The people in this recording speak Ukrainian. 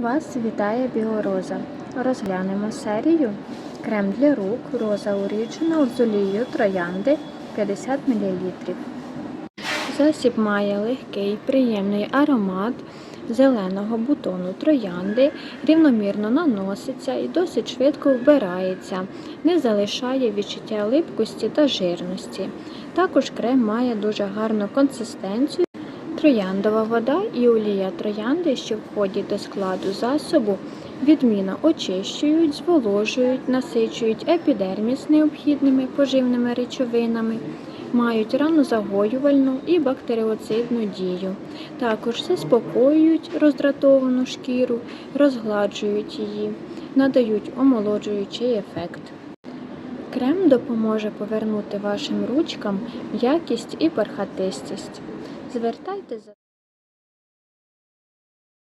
Вас вітає Біороза. Розглянемо серію крем для рук Роза Original з олією троянди 50 мл. Засіб має легкий приємний аромат зеленого бутону троянди, рівномірно наноситься і досить швидко вбирається, не залишає відчуття липкості та жирності. Також крем має дуже гарну консистенцію. Трояндова вода і олія троянди, що входять до складу засобу, відмінно очищують, зволожують, насичують епідерміс необхідними поживними речовинами, мають ранозагоювальну і бактеріоцидну дію. Також заспокоюють роздратовану шкіру, розгладжують її, надають омолоджуючий ефект. Крем допоможе повернути вашим ручкам м'якість і бархатистість. Звертайте за